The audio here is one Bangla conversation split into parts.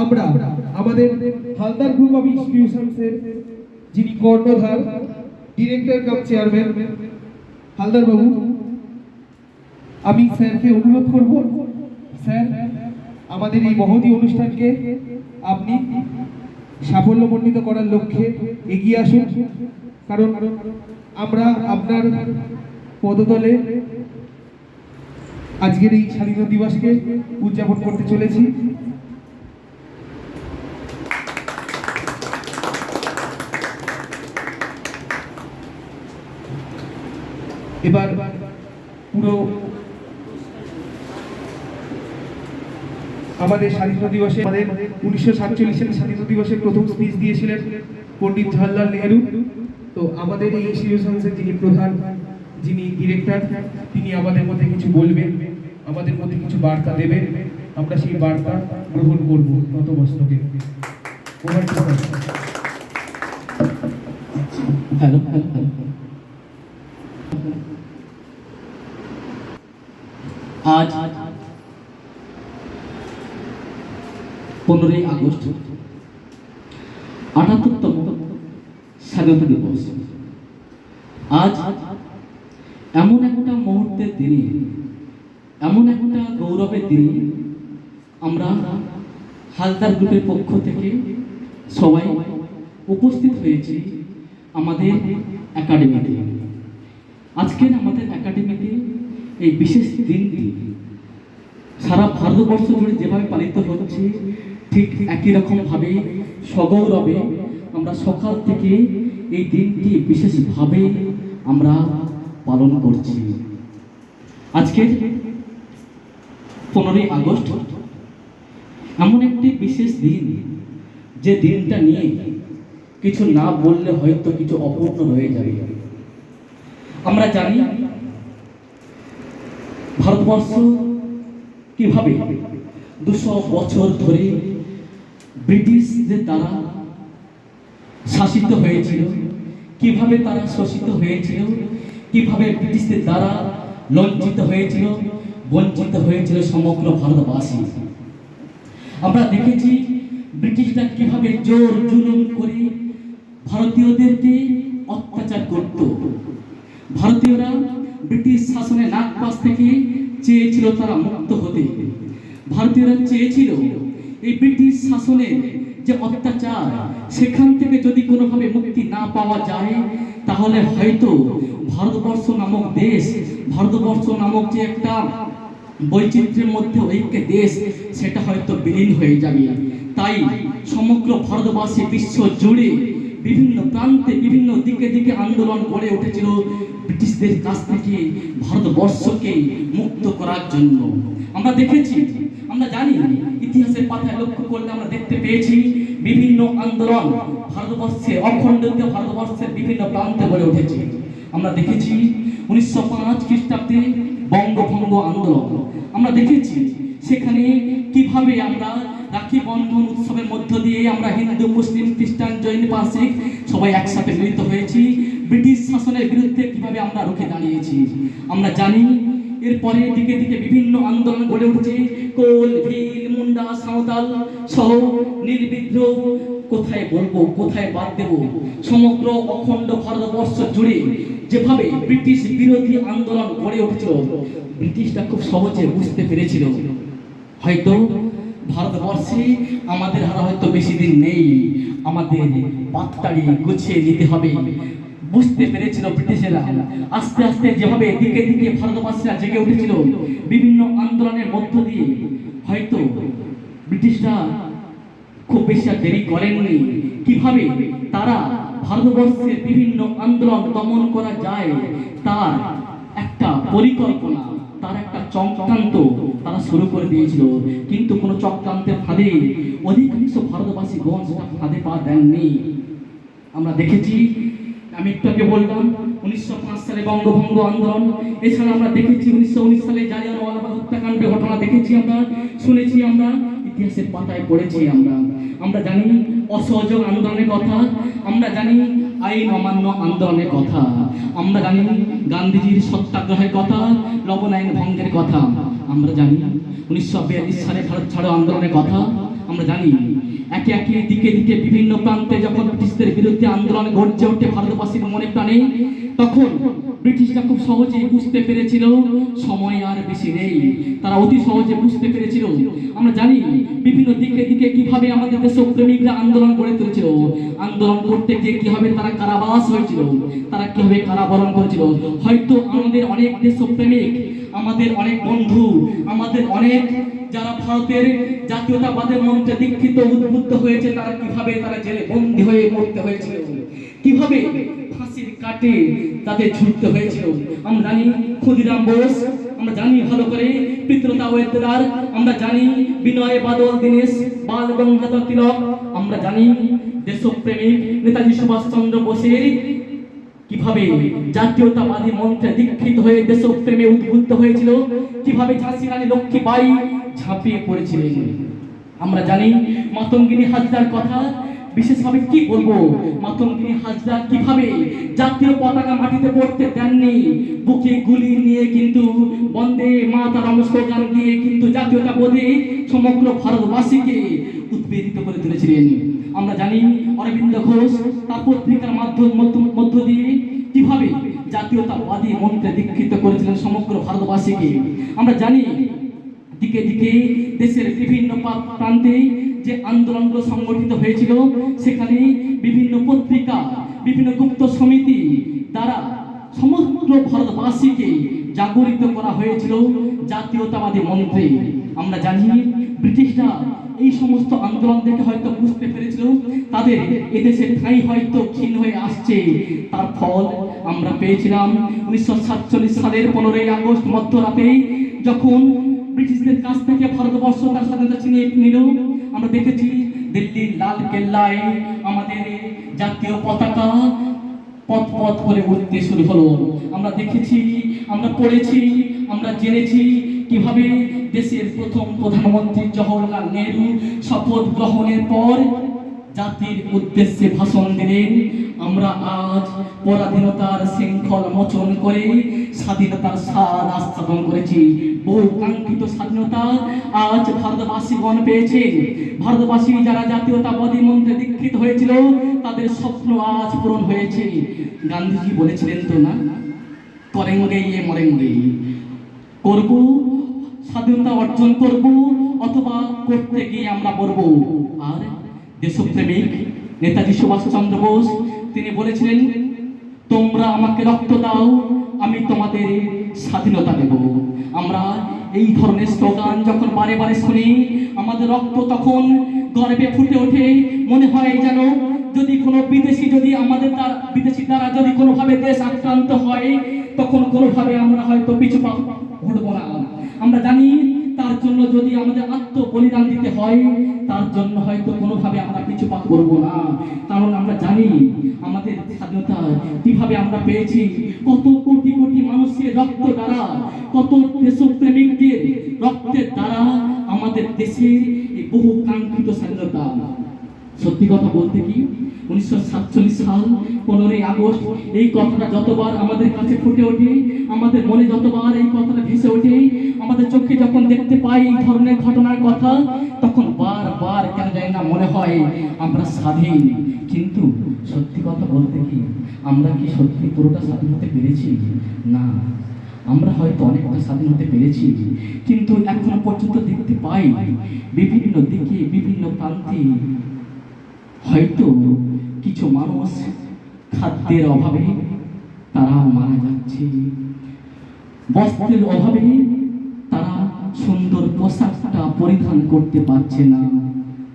আমরা আমাদের হালদার গ্রুপ অফ ইনস্টিটিউশনসের যিনি কর্ণধার ডিরেক্টর কাম চেয়ারম্যান হালদার বাবু, আমি স্যারকে অনুরোধ করব, স্যার, আমাদের এই মহতি অনুষ্ঠানকে আপনি সাফল্যমণ্ডিত করার লক্ষ্যে এগিয়ে আসুন। কারণ আমরা আপনার পদতলে আজকের এই স্বাধীনতা দিবসকে উদযাপন করতে চলেছি। এবার পুরো আমাদের স্বাধীনতা দিবসে আমাদের উনিশশো সাতচল্লিশের স্বাধীনতা দিবসে প্রথম স্পিচ দিয়েছিলেন পণ্ডিত জওয়াহরলাল নেহেরু। তো আমাদের এই ইনস্টিটিউশনসের যিনি প্রধান, যিনি ডিরেক্টর তিনি আমাদের মধ্যে কিছু বলবেন, আমাদের মধ্যে কিছু বার্তা দেবেন। আমরা সেই বার্তা গ্রহণ করব নতমস্তকে। হ্যালো হ্যালো হ্যালো আজ পনেরোই আগস্ট আটাত্তরতম স্বাধীনতা দিবস। আজ এমন একটা মুহূর্তের দিনে, এমন একটা গৌরবের দিনে আমরা হালদার গ্রুপের পক্ষ থেকে সবাই উপস্থিত হয়েছি আমাদের একাডেমিতে। আজকের আমাদের একাডেমিতে এই বিশেষ দিনটি সারা ভারতবর্ষ জুড়ে যেভাবে পালিত হচ্ছে, ঠিক একই রকমভাবে সগৌরবে আমরা সকাল থেকে এই দিনটি বিশেষভাবে আমরা পালন করছি। আজকের পনেরোই আগস্ট এমন একটি বিশেষ দিন, যে দিনটা নিয়ে কিছু না বললে হয়তো কিছু অপূর্ণ রয়ে যাবে। আমরা জানি ভারতবর্ষ কীভাবে দুশো বছর ধরে ব্রিটিশদের দ্বারা শাসিত হয়েছিল? কীভাবে তারা শোষিত হয়েছিল? কীভাবে ব্রিটিশদের দ্বারা লজ্জিত হয়েছিল? বঞ্চিত হয়েছিল সমগ্র ভারতবাসী। আমরা দেখেছি ব্রিটিশরা কীভাবে জোর জুলুম করে ভারতীয়দেরকে অত্যাচার করত। ভারতীয়রা ব্রিটিশ শাসনের নাগপাশ থেকে চেয়েছিল তারা মুক্ত হতে। ভারতীয়রা চেয়েছিল এই ব্রিটিশ শাসনের যে অত্যাচার, সেখান থেকে যদি কোনোভাবে মুক্তি না পাওয়া যায়, তাহলে হয়তো ভারতবর্ষ নামক দেশ, ভারতবর্ষ নামক যে একটা বৈচিত্র্যের মধ্যে ঐক্য দেশ, সেটা হয়তো বিলীন হয়ে যাবে। তাই সমগ্র ভারতবাসী বিশ্ব জুড়ে বিভিন্ন প্রান্তে বিভিন্ন দিকে দিকে আন্দোলন গড়ে উঠেছিল ব্রিটিশদের কাছ থেকে ভারতবর্ষকে মুক্ত করার জন্য। আমরা দেখেছি, আমরা জানি, ইতিহাসের পাতায় লক্ষ্য করলে আমরা দেখতে পেয়েছি বিভিন্ন আন্দোলন ভারতবর্ষে, অখণ্ডিত ভারতবর্ষের বিভিন্ন প্রান্তে গড়ে উঠেছে। আমরা দেখেছি উনিশশো পাঁচ খ্রিস্টাব্দে বঙ্গভঙ্গ আন্দোলন। আমরা দেখেছি সেখানে কীভাবে আমরা রাখি বন্ধন উৎসবের মধ্য দিয়ে আমরা হিন্দু, মুসলিম, খ্রিস্টান, জৈন, পার্সিক সবাই একসাথে মিলিত হয়েছি। ব্রিটিশ শাসনের বিরুদ্ধে কীভাবে আমরা রুখে দাঁড়িয়েছি? আমরা জানি, এরপরে দিকে দিকে বিভিন্ন আন্দোলন গড়ে উঠেছে। কোল, ভিল, মুন্ডা, সাঁওতাল সহ নির্বিদ্রোহ। কোথায় বলব, কোথায় বাদ দেব? সমগ্র অখণ্ড ভারতবর্ষ জুড়ে যেভাবে ব্রিটিশ বিরোধী আন্দোলন গড়ে উঠছিল, ব্রিটিশরা খুব সহজে বুঝতে পেরেছিল। হয়তো ভারতবর্ষে আমাদের আর হয়তো বেশি দিন নেই। আমাদের পাত্তাড়ি গুছিয়ে নিতে হবে। বুঝতে পেরেছিল ব্রিটিশেরা? আস্তে আস্তে যেভাবে দিকে দিকে ভারতবাসীরা জেগে উঠেছিল, বিভিন্ন আন্দোলনের মধ্য দিয়ে, হয়তো ব্রিটিশরা খুব বেশি আর দেরি করেননি। কীভাবে তারা ভারতবর্ষের বিভিন্ন আন্দোলন দমন করা যায়, তার একটা পরিকল্পনা। তার একটা চক্রান্ত তারা শুরু করে দিয়েছিল। কিন্তু কোনো চক্রান্তের ফাঁদে অধিকাংশ ভারতবাসী সেটা ফাঁদে পা দেননি। আমরা দেখেছি, আমি একটু বললাম, উনিশশো পাঁচ সালে বঙ্গভঙ্গ আন্দোলন। এছাড়া আমরা দেখেছি উনিশশো উনিশ সালে জালিয়ানওয়ালাবাগ হত্যাকাণ্ডের ঘটনা দেখেছি আমরা, শুনেছি আমরা, ইতিহাসের পাতায় পড়েছি আমরা। আমরা জানি অসহযোগ আন্দোলনের কথা, আমরা জানি আইন অমান্য আন্দোলনের কথা। আমরা জানি গান্ধীজির সত্যাগ্রহের কথা, লবণ আইন ভঙ্গের কথা। আমরা জানি উনিশশো বিয়াল্লিশ সালে ভারত ছাড়ো আন্দোলনের কথা। আমরা জানি একে একে দিকে দিকে বিভিন্ন প্রান্তে যখন ব্রিটিশদের বিরুদ্ধে আন্দোলন গর্জে ওঠে ভারতবাসীর মনে প্রাণে, তখন ব্রিটিশরা খুব সহজেই বুঝতে পেরেছিল সময় আর বেশি নেই। তারা অতি সহজে বুঝতে পেরেছিল। আমরা জানি বিভিন্ন দিকে দিকে কীভাবে আমাদের দেশপ্রেমিকরা আন্দোলন গড়ে তুলেছিল। আন্দোলন করতে গিয়ে কীভাবে তারা কারাবাস হয়েছিল। তারা কীভাবে কারাবরণ করেছিল? হয়তো আমাদের অনেক দেশপ্রেমিক, আমাদের অনেক বন্ধু, আমাদের অনেক যারা ভারতের জাতীয়তাবাদের মন্ত্রে দীক্ষিত, উদ্বুদ্ধ হয়েছে, তারা কীভাবে তারা জেলে বন্দী হয়ে মরতে হয়েছিল? কীভাবে ফাঁসির কাটে তাদের ঝুঁকতে হয়েছিল? আমরা জানি ক্ষুদিরাম বোস আমরা জানি ভালো করে পিতৃতা ওয়েদার আমরা জানি বিনয়, বাদল, দীনেশ, বাল, গঙ্গাধর তিলক। আমরা জানি দেশপ্রেমিক নেতাজি সুভাষচন্দ্র বোসের কীভাবে জাতীয়তাবাদী মন্ত্রে দীক্ষিত হয়ে দেশপ্রেমে উদ্বুদ্ধ হয়েছিল, কীভাবে ঝাঁসি রানী লক্ষ্মীবাই ঝাঁপিয়ে পড়েছিলেন। আমরা জানি মাতঙ্গিনী হাজরার কথা বিশেষভাবে কি বলব? মাতঙ্গিনী হাজরা কীভাবে জাতীয় পতাকা মাটিতে পড়তে দেননি? বুকে গুলি নিয়ে কিন্তু বন্দে মাতারাম স্লোগান দিয়ে কিন্তু জাতীয়তাবাদী সমগ্র ভারতবাসীকে উদ্বেলিত করে তুলেছিলেন। আমরা জানি অরবিন্দ ঘোষ তার পত্রিকার মাধ্যম মধ্য- দিয়ে কীভাবে জাতীয়তাবাদী মন্ত্রে দীক্ষিত করেছিলেন সমগ্র ভারতবাসীকে। আমরা জানি দিকে দিকে দেশের বিভিন্ন প্রান্তে যে আন্দোলনগুলো সংগঠিত হয়েছিল, সেখানে বিভিন্ন পত্রিকা, বিভিন্ন গুপ্ত সমিতি দ্বারা সমগ্র ভারতবাসীকে জাগরিত করা হয়েছিল জাতীয়তাবাদী মন্ত্রে। আমরা জানি ব্রিটিশরা এই সমস্ত আন্দোলন দেখে হয়তো বুঝতে পেরেছিল, তাদের এদেশের ঠাঁই হয়তো ক্ষীণ হয়ে আসছে। তার ফল আমরা পেয়েছিলাম উনিশশো সাতচল্লিশ সালের পনেরোই আগস্ট মধ্যরাতে, যখন ব্রিটিশদের কাছ থেকে ভারতবর্ষ তার স্বাধীনতা ছিনিয়ে নিল, আমরা দেখেছি দিল্লির লাল কেল্লায় আমাদের জাতীয় পতাকা পথ পথ করে উঠতে শুরু হলো। আমরা দেখেছি, আমরা পড়েছি, আমরা জেনেছি কীভাবে দেশের প্রথম প্রধানমন্ত্রী জওহরলাল নেহরু শপথ গ্রহণের পর জাতির উদ্দেশ্যে ভাষণ দিলেন। আমরা আজ পরাধীনতার শৃঙ্খল মোচন করে স্বাধীনতার স্বাদ আস্থাপন করেছি। বহু কাঙ্ক্ষিত স্বাধীনতা আজ ভারতবাসীগণ পেয়েছে। ভারতবাসী যারা জাতীয়তাবাদী মন্ত্রে দীক্ষিত হয়েছিল, তাদের স্বপ্ন আজ পূরণ হয়েছে। গান্ধীজি বলেছিলেন তো না? করেঙ্গে ইয়ে মরেঙ্গে করব, স্বাধীনতা অর্জন করব, অথবা করতে গিয়ে আমরা মরব। আর দেশপ্রেমিক নেতাজি সুভাষচন্দ্র বোস তিনি বলেছিলেন, তোমরা আমাকে রক্ত দাও, আমি তোমাদের স্বাধীনতা দেব। আমরা এই ধরনের স্লোগান যখন বারে বারে শুনি, আমাদের রক্ত তখন গর্বে ফুটে ওঠে। মনে হয় যেন যদি কোনো বিদেশি যদি আমাদের দ্বারা, বিদেশি দ্বারা যদি কোনোভাবে দেশ আক্রান্ত হয়, তখন কোনোভাবে আমরা হয়তো পিছু পা ঘুরবো না। আমরা জানি তার জন্য যদি আমাদের আত্ম বলিদান দিতে হয় তার জন্য হয়তো কোনোভাবে আমরা পিছু পা করব না। কারণ আমরা জানি আমাদের স্বাধীনতা কীভাবে আমরা পেয়েছি। কত কোটি কোটি মানুষের রক্ত দ্বারা, কত দেশপ্রেমিকদের রক্তের দ্বারা আমাদের দেশের এই বহু কাঙ্ক্ষিত স্বাধীনতা। সত্যি কথা বলতে কি, উনিশশো সাতচল্লিশ সাল, পনেরোই আগস্ট, এই কথাটা যতবার আমাদের কাছে ফুটে ওঠে, আমাদের মনে যতবার এই কথাটা ভেসে ওঠে, আমাদের চোখে যখন দেখতে পাই এই ধরনের ঘটনার কথা, তখন বারবার কেন জানি না মনে হয় আমরা স্বাধীন। কিন্তু সত্যি কথা বলতে কি, আমরা কি সত্যি পুরোটা স্বাধীন হতে পেরেছি? না। আমরা হয়তো অনেকটা স্বাধীন হতে পেরেছি। কিন্তু এখনও পর্যন্ত দেখতে পাই বিভিন্ন দিকে বিভিন্ন প্রান্তে হয়তো কিছু মানুষ খাদ্যের অভাবে তারা মারা যাচ্ছে। বস্ত্রের অভাবে তারা সুন্দর পোশাকটা পরিধান করতে পারছে না।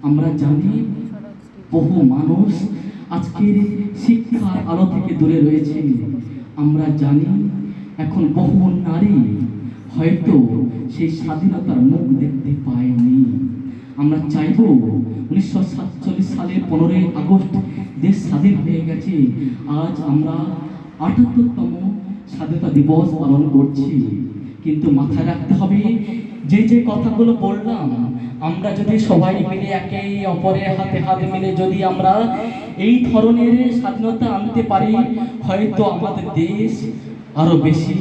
আমরা জানি বহু মানুষ আজকের শিক্ষার আলো থেকে দূরে রয়েছে আমরা জানি এখন বহু নারী হয়তো সেই স্বাধীনতার মুখ দেখতে পায়নি। আমরা চাইব উনিশশো সাতচল্লিশ সালের পনেরোই আগস্ট দেশ স্বাধীন হয়ে গেছে। আজ আমরা আটাত্তরতম স্বাধীনতা দিবস পালন করছি। কিন্তু মাথায় রাখতে হবে, যে যে কথাগুলো বললাম আমরা যদি সবাই মিলে একে অপরের হাতে হাত মিলে যদি আমরা এই ধরনের স্বাধীনতা আনতে পারি, হয়তো আমাদের দেশ আরও বেশি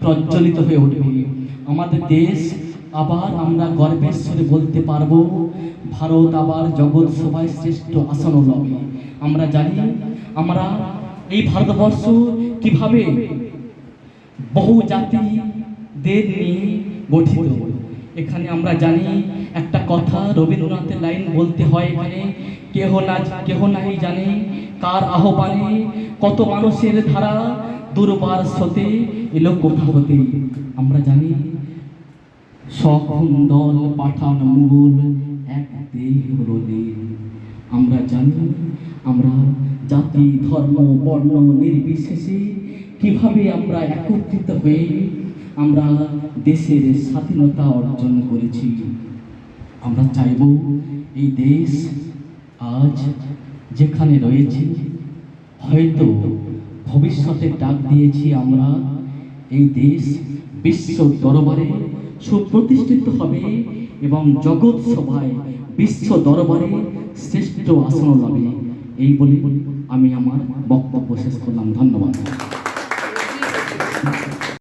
প্রজ্বলিত হয়ে উঠবে। আমাদের দেশ আবার আমরা গর্বের সরে বলতে পারব, ভারত আবার জগৎ সভায় শ্রেষ্ঠ আসন লবে। আমরা জানি, আমরা এই ভারতবর্ষ কীভাবে বহু জাতিদের নিয়ে গঠিত। এখানে আমরা জানি, একটা কথা রবীন্দ্রনাথের লাইন বলতে হয় এখানে, কেহ না কেহ নাই জানে কার আহ্বানে কত মানুষের ধারা, দুর্বার স্রোতে এলো কোথা হতে। আমরা জানি সখন দল পাঠান মুঘল এক আমরা জানি, আমরা জাতি, ধর্ম, বর্ণ নির্বিশেষে কীভাবে আমরা একত্রিত হয়ে আমরা দেশের স্বাধীনতা অর্জন করেছি। আমরা চাইব এই দেশ আজ যেখানে রয়েছে, হয়তো ভবিষ্যতে ডাক দিয়েছি আমরা, এই দেশ বিশ্ব দরবারে সুপ্রতিষ্ঠিত হবে এবং জগৎ সভায় বিশ্ব দরবারে শ্রেষ্ঠ আসন লাভে। এই বলে আমি আমার বক্তব্য শেষ করলাম। ধন্যবাদ।